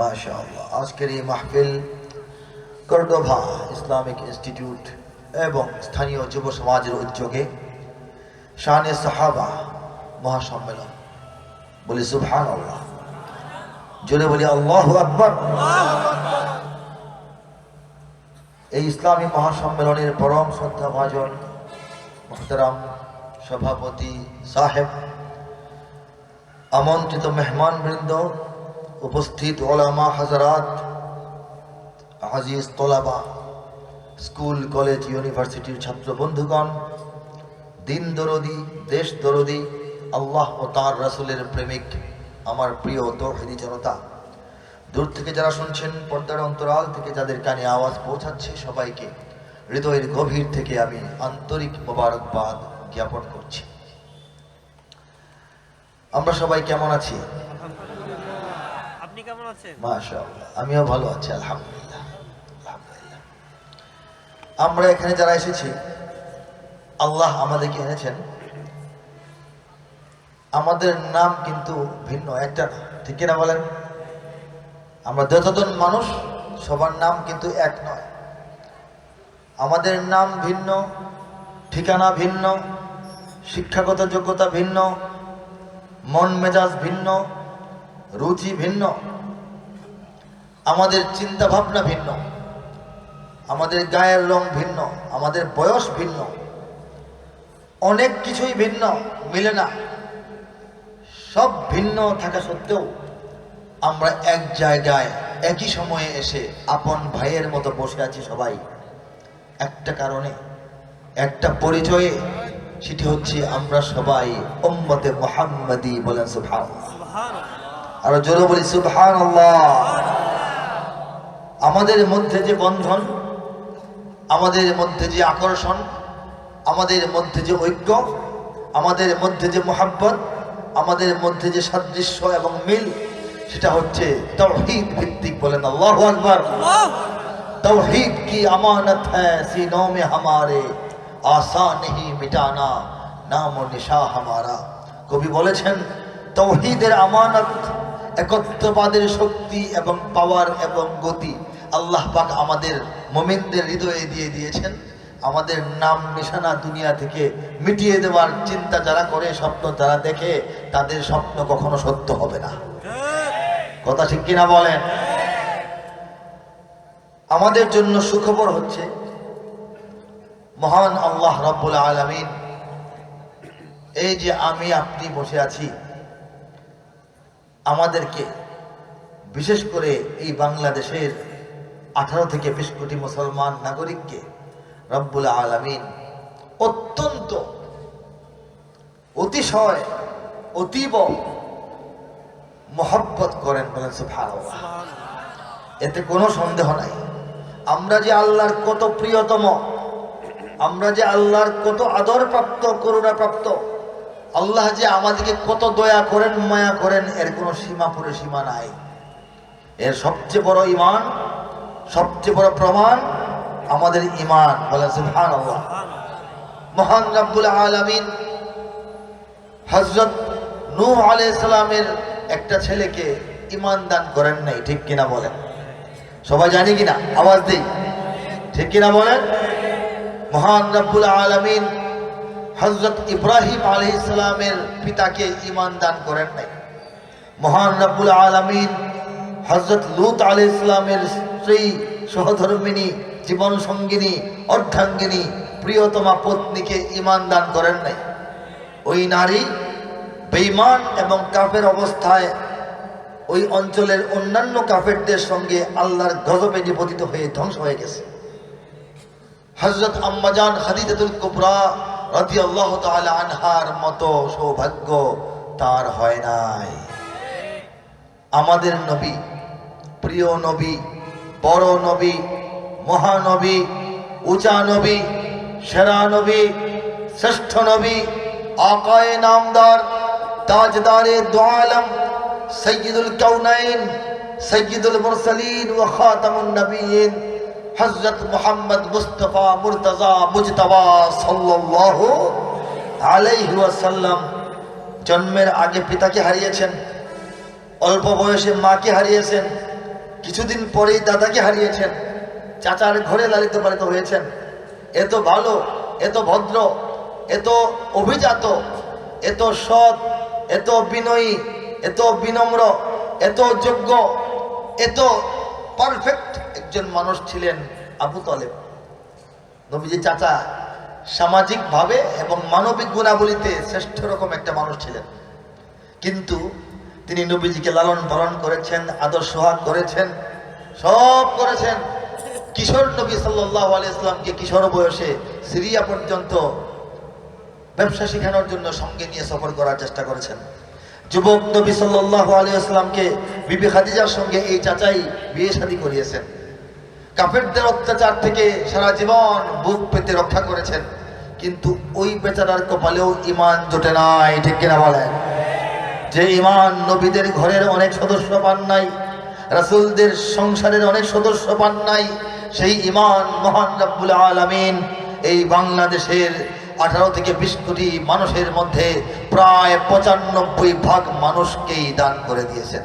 মাশাআল্লাহ। আজকের এই মাহফিল কর্ডোভা ইসলামিক ইনস্টিটিউট এবং স্থানীয় যুব সমাজের উদ্যোগে শাহানে সাহাবা মহাসম্মেলন। বলি সুবহান আল্লাহ জোরে বলি আল্লাহ আকবর। এই ইসলামী মহাসম্মেলনের পরম শ্রদ্ধা ভাজন মোহতারাম সভাপতি সাহেব, আমন্ত্রিত মেহমান বৃন্দ উপস্থিত ওলামা হাজারাত আজিজ তোলাবা, স্কুল, কলেজ, ইউনিভার্সিটির ছাত্র বন্ধুগণ, দিন দরদি, দেশ দরদি, আল্লাহ ও তার রাসুলের প্রেমিক, আমার প্রিয় তৌহিদি জনতা। দূর থেকে যারা শুনছেন, পর্দার অন্তরাল থেকে যাদের কানে আওয়াজ পৌঁছাচ্ছে, সবাইকে হৃদয়ের গভীর থেকে আমি আন্তরিক মোবারকবাদ জ্ঞাপন করছি। আমরা সবাই কেমন আছি? আমিও ভালো আছি আলহামদুলিল্লাহ। আমরা এখানে যারা এসেছি, আল্লাহ আমাদেরকে এনেছেন। আমাদের নাম কিন্তু ভিন্ন, একটা না, ঠিক কিনা বলেন? আমরা যতজন মানুষ, সবার নাম কিন্তু এক নয়। আমাদের নাম ভিন্ন, ঠিকানা ভিন্ন, শিক্ষাগত যোগ্যতা ভিন্ন, মন মেজাজ ভিন্ন, রুচি ভিন্ন আমাদের চিন্তা ভাবনা ভিন্ন। আমাদের গায়ের রং ভিন্ন, আমাদের বয়স ভিন্ন। অনেক কিছুই ভিন্ন, মিলে না। সব ভিন্ন থাকা সত্ত্বেও আমরা এক জায়গায়, একই সময়ে এসে আপন ভাইয়ের মতো বসে আছি সবাই। একটা কারণে, একটা পরিচয়ে, সেটি হচ্ছে আমরা সবাই উম্মতে মোহাম্মদী বলেন সুবহান আরও জোরে বলি সুবহান আমাদের মধ্যে যে বন্ধন, আমাদের মধ্যে যে আকর্ষণ, আমাদের মধ্যে যে ঐক্য, আমাদের মধ্যে যে মোহাব্বত, আমাদের মধ্যে যে সাদৃশ্য এবং মিল, সেটা হচ্ছে তৌহিদ ভিত্তিক বলেন আল্লাহ আকবর। তৌহিদ কি আমানত হ্যাঁ, হিনো মে হামারে আশা নেহি মিটানা, নাম নিশা হামারা। কবি বলেছেন, তৌহিদের আমানত একত্রবাদের শক্তি এবং পাওয়ার এবং গতি। আল্লাহ পাক আমাদের মোমিনদের হৃদয়ে দিয়ে দিয়েছেন। আমাদের নাম নিশানা দুনিয়া থেকে মিটিয়ে দেওয়ার চিন্তা যারা করে, স্বপ্ন যারা দেখে, তাদের স্বপ্ন কখনো সত্য হবে না। কথা ঠিক কিনা বলেন? আমাদের জন্য সুখবর হচ্ছে, মহান আল্লাহ রব্বুল আলমিন, এই যে আমি, আপনি বসে আছি, আমাদেরকে বিশেষ করে এই বাংলাদেশের আঠারো থেকে বিশ কোটি মুসলমান নাগরিককে রব্বুল আলমিন অত্যন্ত অতিশয় অতীব মহব্বত করেন বলেন সুবহানাল্লাহ। এতে কোনো সন্দেহ নাই। আমরা যে আল্লাহর কত প্রিয়তম আমরা যে আল্লাহর কত আদর প্রাপ্ত করুণা প্রাপ্ত আল্লাহ যে আমাদেরকে কত দয়া করেন মায়া করেন এর কোনো সীমা পরিসীমা নাই। এর সবচেয়ে বড় ইমান সবচেয়ে বড় প্রমাণ আমাদের ইমান বলে আল্লাহ মহান রাব্বুল আলামিন হজরত নূহ আলাইহিস সালামের একটা ছেলেকে ইমান দান করেন নাই, ঠিক কিনা বলেন? সবাই জানি কিনা? আওয়াজ দিই। ঠিক কিনা বলেন? মহান রব্বুল আলমিন হজরত ইব্রাহিম আলহ ইসলামের পিতাকে ইমান দান করেন নাই। মহান রব্বুল আলমিন হজরত লুত আলহ ইসলামের স্ত্রী সহধর্মিনী জীবন সঙ্গিনী অর্ধাঙ্গিনী, প্রিয়তমা পত্নীকে ইমান দান করেন নাই। ওই নারী বেইমান এবং কাফের অবস্থায় ওই অঞ্চলের অন্যান্য কাফেরদের সঙ্গে আল্লাহর গজবে নিপতিত হয়ে ধ্বংস হয়ে গেছে। হজরত আম্মাজান খাদিজাতুল কুবরা রাজি আল্লাহ আনহার মতো সৌভাগ্য তার হয় নাই। আমাদের নবী, প্রিয় নবী বড় নবী মহানবী উচা নবী, সেরা নবী, শ্রেষ্ঠ নবী আকায় নামদার, তাজদারে দোয়ালম, সৈয়দুল কৌনাইন সৈয়দুল মুরসালিন ও খাতামুন নবীন, হযরত মুহাম্মদ মুস্তাফা মুর্তজা মুজতবা সাল্লাল্লাহু আলাইহি ওয়াসাল্লাম জন্মের আগে পিতাকে হারিয়েছেন, অল্প বয়সে মাকে হারিয়েছেন কিছুদিন পরেই দাদাকে হারিয়েছেন। চাচার ঘরে লালিত পালিত হয়েছেন। এত ভালো এত ভদ্র এত অভিজাত এত সৎ এত বিনয়ী এত বিনম্র এত যোগ্য এত পারফেক্ট একজন মানুষ ছিলেন আবু তলেব। নবীজি চাচা সামাজিকভাবে এবং মানবিক গুণাবলীতে শ্রেষ্ঠ রকম একটা মানুষ ছিলেন। কিন্তু তিনি নবীজিকে লালন পালন করেছেন, আদর সোহাগ করেছেন, সব করেছেন। কিশোর নবী সাল্লাহ আলাইসলামকে কিশোর বয়সে সিরিয়া পর্যন্ত ব্যবসা শেখানোর জন্য সঙ্গে নিয়ে সফর করার চেষ্টা করেছেন। যুবক নবী সাল্লাহ আলিয়াকে বিবি খাদিজার সঙ্গে এই চাচাই বিয়ে শাদী করিয়েছেন। কাফেরদের অত্যাচার থেকে সারা জীবন বুক পেতে রক্ষা করেছেন। কিন্তু ওই বেচারার কপালেও ইমান জোটে নাই, ঠিক কিনা বলেন? যে ইমান নবীদের ঘরের অনেক সদস্য পান নাই, রাসূলদের সংসারের অনেক সদস্য পান নাই, সেই ইমান মহান রব্বুল আলামিন এই বাংলাদেশের আঠারো থেকে বিশ কোটি মানুষের মধ্যে প্রায় পঁচানব্বই ভাগ মানুষকেই দান করে দিয়েছেন।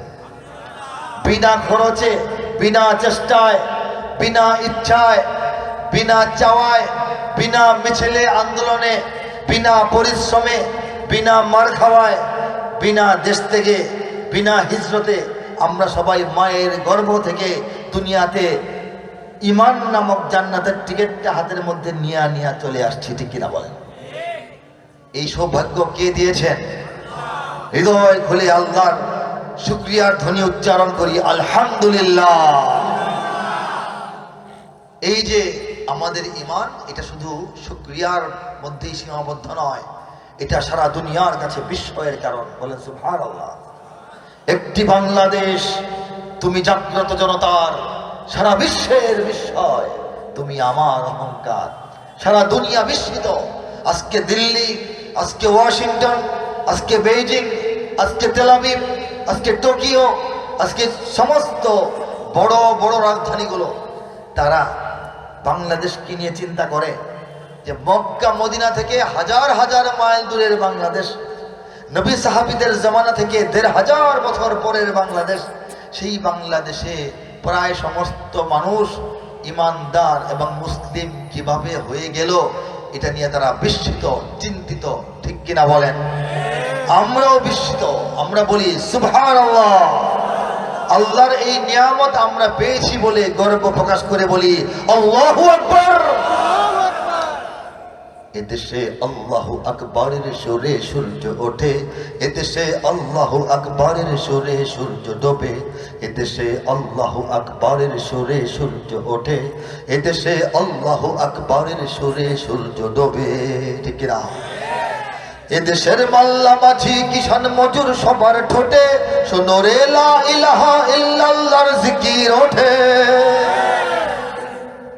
বিনা খরচে, বিনা চেষ্টায়, বিনা ইচ্ছায়, বিনা চাওয়ায়, বিনা মিছিলে আন্দোলনে, বিনা পরিশ্রমে, বিনা মার খাওয়ায় বিনা দেশ থেকে, বিনা হিজরতে আমরা সবাই মায়ের গর্ভ থেকে দুনিয়াতে ইমান নামক জান্নাতের টিকিটটা হাতের মধ্যে নিয়ে নিয়ে চলে আসছি, ঠিক কিনা বলেন এই সৌভাগ্য কে দিয়েছেন? হৃদয় খুলে আল্লাহর শুক্রিয়ার ধ্বনি উচ্চারণ করি, আলহামদুলিল্লাহ। এই যে আমাদের ইমান, এটা শুধু শুক্রিয়ার মধ্যেই সীমাবদ্ধ নয় এটা সারা দুনিয়ার কাছে বিস্ময়ের কারণ। বলেন সুভার আল্লাহ একটি বাংলাদেশ, তুমি জাগ্রত জনতার, সারা বিশ্বের বিস্ময়, তুমি আমার অহংকার। সারা দুনিয়া বিস্মিত। আজকে দিল্লি, আজকে ওয়াশিংটন, আজকে বেইজিং, আজকে তেলাবিব আজকে টোকিও, আজকে সমস্ত বড় বড় রাজধানীগুলো, তারা বাংলাদেশকে নিয়ে চিন্তা করে। যে মক্কা, মদিনা থেকে হাজার হাজার মাইল দূরের বাংলাদেশ, নবী সাহাবিদের জামানা থেকে দেড় হাজার বছর পরের বাংলাদেশ, সেই বাংলাদেশে প্রায় সমস্ত মানুষ ইমানদার এবং মুসলিম কীভাবে হয়ে গেল, এটা নিয়ে তারা বিস্মিত, চিন্তিত, ঠিক কিনা বলেন? আমরাও বিস্মিত, আমরা বলি সুভার আল্লাহর এই নিয়ামত আমরা পেয়েছি বলে গর্ব প্রকাশ করে বলি, আল্লাহ আকবার। এদেশে আল্লাহ আকবরের সুরে সূর্য ওঠে এদেশে আল্লাহ আকবরের সুরে সূর্য ডোবে এদেশে আল্লাহ আকবরের সুরে সূর্য ওঠে এদেশে আল্লাহ আকবরের সুরে সূর্য ডোবে। ঠিক এদেশের মাল্লা মাঝি কিষান মজুর সবার ঠোঁটে সোনরে লা ইলাহা ইল্লাল্লাহর জিকির ওঠে।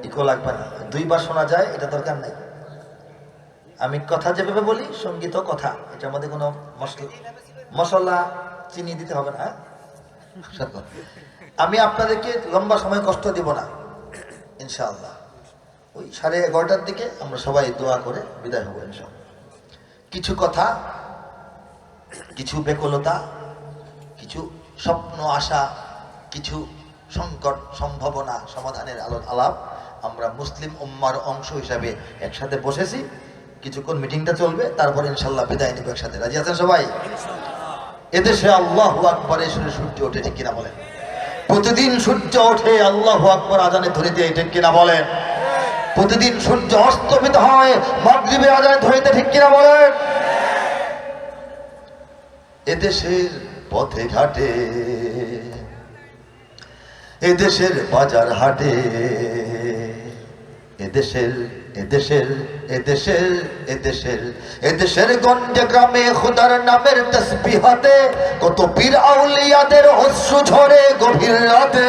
ইকো লাগবে না, দুইবার শোনা যায়, এটা দরকার নাই। আমি কথা যেভাবে বলি, সংগীত কথা, এটার মধ্যে কোনো মশলা মশলা চিনি দিতে হবে না হ্যাঁ? আমি আপনাদেরকে লম্বা সময় কষ্ট দিব না, ইনশাআল্লাহ। ওই সাড়ে এগারোটার দিকে আমরা সবাই দোয়া করে বিদায় হব, ইনশাআল্লাহ। কিছু কথা, কিছু বেকলতা, কিছু স্বপ্ন আশা, কিছু সংকট সম্ভাবনা সমাধানের আলো আলাপ আমরা মুসলিম উম্মার অংশ হিসাবে একসাথে বসেছি। কিছুক্ষণ মিটিংটা চলবে, তারপর ইনশাল্লাহ বিদায় নিব একসাথে। রাজি আছেন সবাই? এদেশে আল্লাহ আকবর শুনে সূর্য ওঠে, ঠিক কিনা বলেন? প্রতিদিন সূর্য ওঠে, আল্লাহ আকবর আজানে ধরিতে ঠিক কিনা বলেন? প্রতিদিন সূর্য অস্তমিত হয় মাগরিবে আজানে ধরিতে ঠিক কিনা বলেন? এদেশের পথে ঘাটে, এদেশের বাজার হাটে, এদেশের এদেশের এদেশের এদেশের এদেশের গঞ্জে গ্রামে খুদার নামের তসবিহাতে কত পীর আউলিয়াদের অশ্রু ঝরে গভীর রাতে।